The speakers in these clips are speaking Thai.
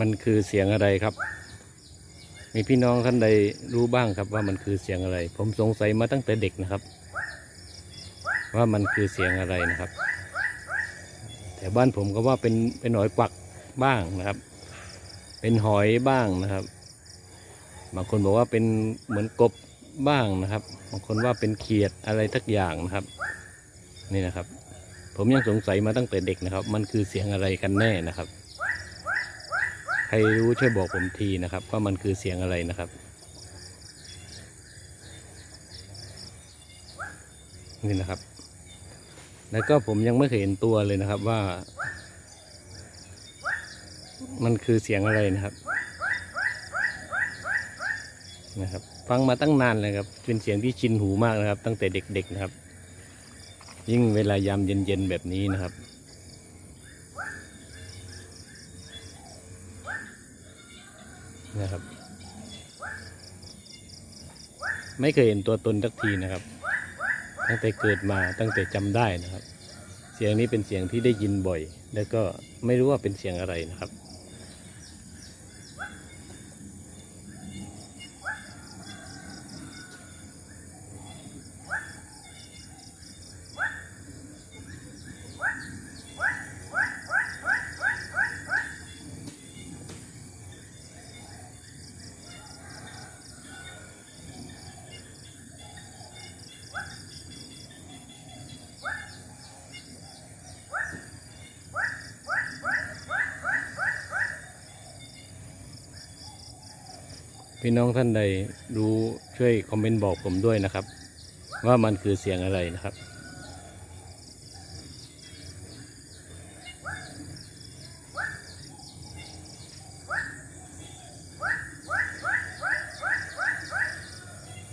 มันคือเสียงอะไรครับ มีพี่น้องท่านใดรู้บ้างครับว่ามันคือเสียงอะไร ผมสงสัยมาตั้งแต่เด็กนะครับ ว่ามันคือเสียงอะไรนะครับ แต่บ้านผมก็ว่าเป็นเป็นหอยกวักบ้างนะครับ เป็นหอยบ้างนะครับ บางคนบอกว่าเป็นเหมือนกบบ้างนะครับ บางคนว่าเป็นเขียดอะไรทักอย่างนะครับ นี่นะครับ ผมยังสงสัยมาตั้งแต่เด็กนะครับ มันคือเสียงอะไรกันแน่นะครับ ใครรู้ช่วยบอกผมทีนะครับ ว่ามันคือเสียงอะไรนะครับ นี่นะครับ แล้วก็ผมยังไม่เคยเห็นตัวเลยนะครับว่า มันคือเสียงอะไรนะครับ นะครับ ฟังมาตั้งนานเลยครับเป็นเสียงที่ชินหูมากนะครับ ตั้งแต่เด็กๆนะครับ ยิ่งเวลายามเย็นๆแบบนี้นะครับ นะครับ ไม่เคยเห็นตัวตนสักทีนะครับ ตั้งแต่เกิดมาตั้งแต่จำได้นะครับ เสียงนี้เป็นเสียงที่ได้ยินบ่อย แล้วก็ไม่รู้ว่าเป็นเสียงอะไรนะครับ พี่น้องท่านใดรู้ช่วยคอมเมนต์บอกผมด้วยนะครับ ว่ามันคือเสียงอะไรนะครับ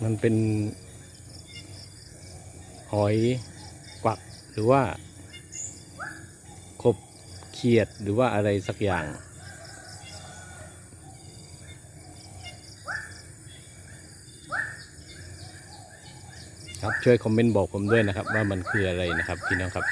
มันเป็น หอยกวักหรือว่า ขบเขียดหรือว่าอะไรสักอย่าง ครับช่วยคอมเมนต์บอกผมด้วยนะครับ ว่ามันคืออะไรนะครับพี่น้องครับ